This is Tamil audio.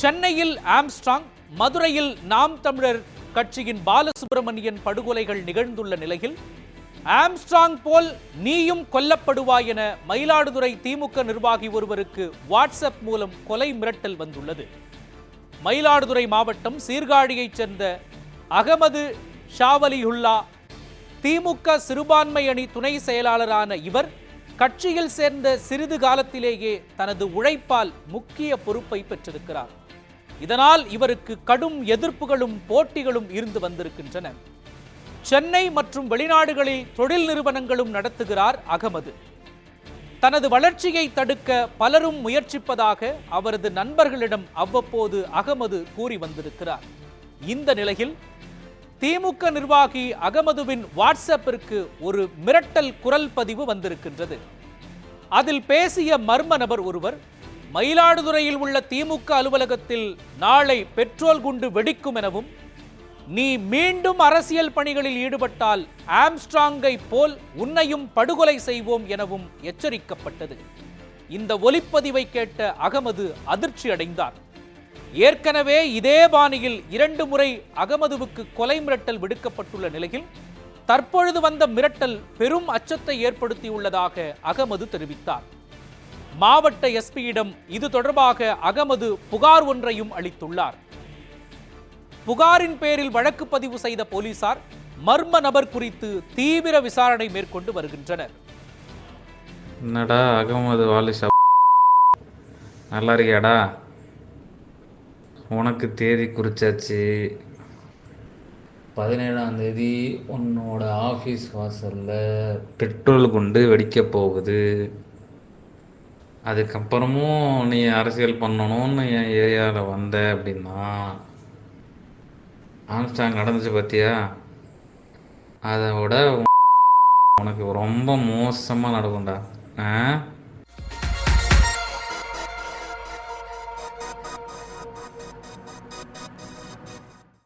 சென்னையில் ஆம்ஸ்ட்ராங் மதுரையில் நாம் தமிழர் கட்சியின் பாலசுப்ரமணியன் படுகொலைகள் நிகழ்ந்துள்ள நிலையில் ஆம்ஸ்ட்ராங் போல் நீயும் கொல்லப்படுவாய் என மயிலாடுதுறை திமுக நிர்வாகி ஒருவருக்கு வாட்ஸ்அப் மூலம் கொலை மிரட்டல் வந்துள்ளது. மயிலாடுதுறை மாவட்டம் சீர்காழியைச் சேர்ந்த அகமது ஷாவலியுல்லா திமுக சிறுபான்மை அணி துணை செயலாளரான இவர் கட்சியில் சேர்ந்த சிறிது காலத்திலேயே தனது உழைப்பால் முக்கிய பொறுப்பை பெற்றிருக்கிறார். இதனால் இவருக்கு கடும் எதிர்ப்புகளும் போட்டிகளும் இருந்து வந்திருக்கின்றன. சென்னை மற்றும் வெளிநாடுகளில் தொழில் நிறுவனங்களும் நடத்துகிறார் அகமது. தனது வளர்ச்சியை தடுக்க பலரும் முயற்சிப்பதாக அவரது நண்பர்களிடம் அவ்வப்போது அகமது கூறி வந்திருக்கிறார். இந்த நிலையில் திமுக நிர்வாகி அகமதுவின் வாட்ஸ்அப்பிற்கு ஒரு மிரட்டல் குரல் பதிவு வந்திருக்கின்றது. அதில் பேசிய மர்ம நபர் ஒருவர் மயிலாடுதுறையில் உள்ள திமுக அலுவலகத்தில் நாளை பெட்ரோல் குண்டு வெடிக்கும் எனவும் நீ மீண்டும் அரசியல் பணிகளில் ஈடுபட்டால் ஆம்ஸ்ட்ராங்கை போல் உன்னையும் படுகொலை செய்வோம் எனவும் எச்சரிக்கப்பட்டது. இந்த ஒலிப்பதிவை கேட்ட அகமது அதிர்ச்சி அடைந்தார். ஏற்கனவே இதே பாணியில் இரண்டு முறை அகமதுவுக்கு கொலை மிரட்டல் விடுக்கப்பட்டுள்ள நிலையில் தற்பொழுது வந்த மிரட்டல் பெரும் அச்சத்தை ஏற்படுத்தியுள்ளதாக அகமது தெரிவித்தார். மாவட்ட எஸ்பியிடம் இது தொடர்பாக அகமது புகார் ஒன்றையும் அளித்துள்ளார். புகாரின் பேரில் வழக்கு பதிவு செய்த போலீசார் மர்ம நபர் குறித்து தீவிர விசாரணை மேற்கொண்டு வருகின்றனர். என்னடா அகமது வாலிசா நல்லா இருக்கியாடா? உனக்கு தேதி குறிச்சாச்சு. பதினேழாம் தேதி உன்னோட ஆஃபீஸ் வாசலில் பெட்ரோல் குண்டு வெடிக்க போகுது. அதுக்கப்புறமும் நீ அரசியல் பண்ணணும்னு என் ஏரியாவில் வந்த அப்படின்னா ஆம்ஸ்டாங் நடந்துச்சு பார்த்தியா அதை விட உனக்கு ரொம்ப மோசமாக நடக்கும்டா. ஆ?